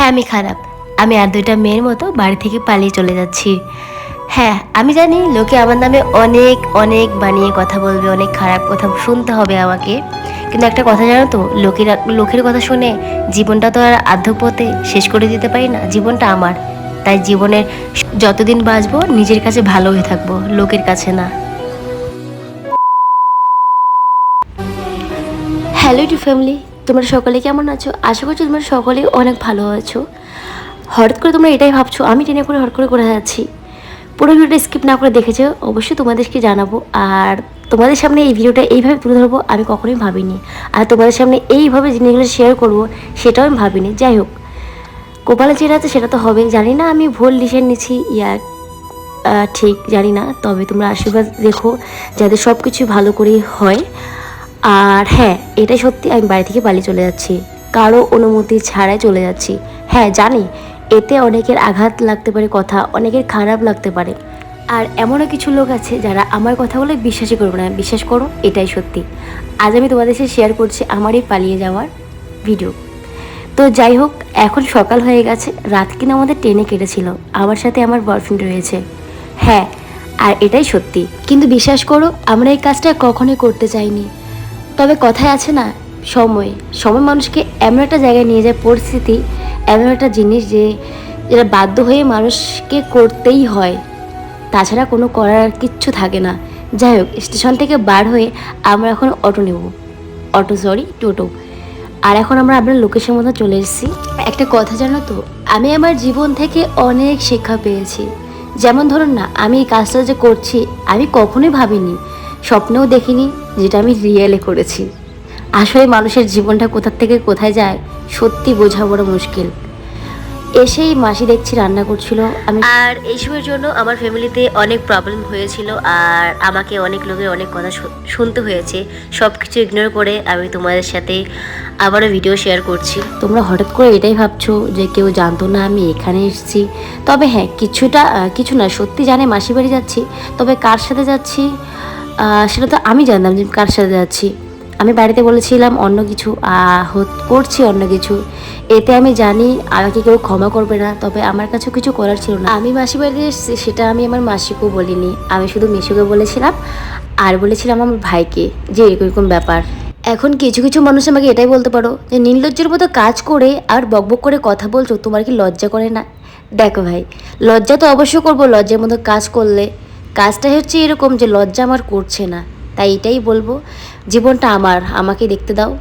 হ্যাঁ আমি খারাপ। আমি আর দুইটা মেয়ের মতো বাড়ি থেকে পালিয়ে চলে যাচ্ছি। হ্যাঁ আমি জানি লোকে আমার নামে অনেক অনেক বানিয়ে কথা বলবে, অনেক খারাপ কথা শুনতে হবে আমাকে। কিন্তু একটা কথা জানো তো, লোকের লোকের কথা শুনে জীবনটা তো আর আধ্যপথে শেষ করে দিতে পারি না, জীবনটা আমার। তাই জীবনের যতদিন বাঁচবো, নিজের কাছে ভালো হয়ে থাকব, লোকের কাছে না। Hello to family. তোমরা সকলে কেমন আছো? আশা করছি তোমরা সকলেই অনেক ভালো আছো। হঠাৎ করে তোমরা এটাই ভাবছ, আমি ট্রেনে করে হঠাৎ করে করে যাচ্ছি পুরো ভিডিওটা স্কিপ না করে দেখেছ, অবশ্যই তোমাদেরকে জানাব। আর তোমাদের সামনে এই ভিডিওটা এইভাবে তুলে ধরবো, আমি কখনোই ভাবিনি। আর তোমাদের সামনে এইভাবে জিনিসগুলো শেয়ার করব, সেটাও আমি ভাবিনি। যাই হোক, কপালে যেটা আছে সেটা তো হবে জানি না আমি ভুল ডিসিশন নিচ্ছি ইয়া ঠিক জানি না। তবে তোমরা আশীর্বাদ দেখো যাতে সব কিছু ভালো করেই হয়। আর হ্যাঁ এটাই সত্যি, আমি বাড়ি থেকে পালিয়ে চলে যাচ্ছি। কারও অনুমতি ছাড়াই চলে যাচ্ছি। হ্যাঁ জানি, এতে অনেকের আঘাত লাগতে পারে, কথা অনেকের খারাপ লাগতে পারে। আর এমনও কিছু লোক আছে যারা আমার কথা বলে বিশ্বাসই করবে না। বিশ্বাস করো, এটাই সত্যি। আজ আমি তোমাদের সাথে শেয়ার করছি আমারই পালিয়ে যাওয়ার ভিডিও তো যাই হোক, এখন সকাল হয়ে গেছে, রাত কিনা আমাদের ট্রেনে কেটেছিল। আমার সাথে আমার বয়ফ্রেন্ড রয়েছে। হ্যাঁ আর এটাই সত্যি। কিন্তু বিশ্বাস করো, আমরা এই কাজটা কখনোই করতে চাইনি। তবে কথায় আছে না, সময়। সময় মানুষকে এমন একটা জায়গায় নিয়ে যায়, পরিস্থিতি এমন একটা জিনিস যে, যেটা বাধ্য হয়ে মানুষকে করতেই হয়। তাছাড়া কোনো করার কিচ্ছু থাকে না। যাই হোক, স্টেশন থেকে বার হয়ে আমরা এখন অটো নেব। অটো সরি টোটো। আর এখন আমরা আপনার লোকেশন মতো চলে এসেছি। একটা কথা জানো তো, আমি আমার জীবন থেকে অনেক শিক্ষা পেয়েছি। যেমন ধরুন না, আমি এই কাজটা যে করছি, আমি কখনোই ভাবিনি, স্বপ্নেও দেখিনি যেটা আমি রিয়েলে করেছি। আসলে মানুষের জীবনটা কোথার থেকে কোথায় যায় সত্যি বোঝা বড় মুশকিল। এসেই মাসি দেখছি রান্না করছিল আমি আর এইসবের জন্য আমার ফ্যামিলিতে অনেক প্রবলেম হয়েছিল আর আমাকে অনেক লোকের অনেক কথা শুনতে হয়েছে। সব কিছু ইগনোর করে আমি তোমাদের সাথে আবারও ভিডিও শেয়ার করছি। তোমরা হঠাৎ করে এটাই ভাবছ যে কেউ জানতো না আমি এখানে এসেছি? তবে হ্যাঁ কিছুটা কিছু না সত্যি জানে মাসি বাড়ি যাচ্ছি। তবে কার সাথে যাচ্ছি? সেটা তো আমি জানতাম যে কার সাথে যাচ্ছি। আমি বাড়িতে বলেছিলাম, অন্য কিছু করছি অন্য কিছু। এতে আমি জানি আমাকে কেউ ক্ষমা করবে না, তবে আমার কাছেও কিছু করার ছিল না। আমি মাসি বাড়িতে এসেছি, সেটা আমি আমার মাসিকেও বলিনি। আমি শুধু মিশুকে বলেছিলাম আর বলেছিলাম আমার ভাইকে, যে এরকম এরকম ব্যাপার। এখন কিছু কিছু মানুষ আমাকে এটাই বলতে পারো, যে নির্লজ্জের মতো কাজ করে আর বকবক করে কথা বলছো, তোমার কি লজ্জা করে না? দেখো ভাই, লজ্জা তো অবশ্যই করব, লজ্জার মতো কাজ করলে। কাজটা হচ্ছে এরকম যে লজ্জা আমার করছে না। তাই এটাই বলব, জীবনটা আমার, আমাকে দেখতে দাও।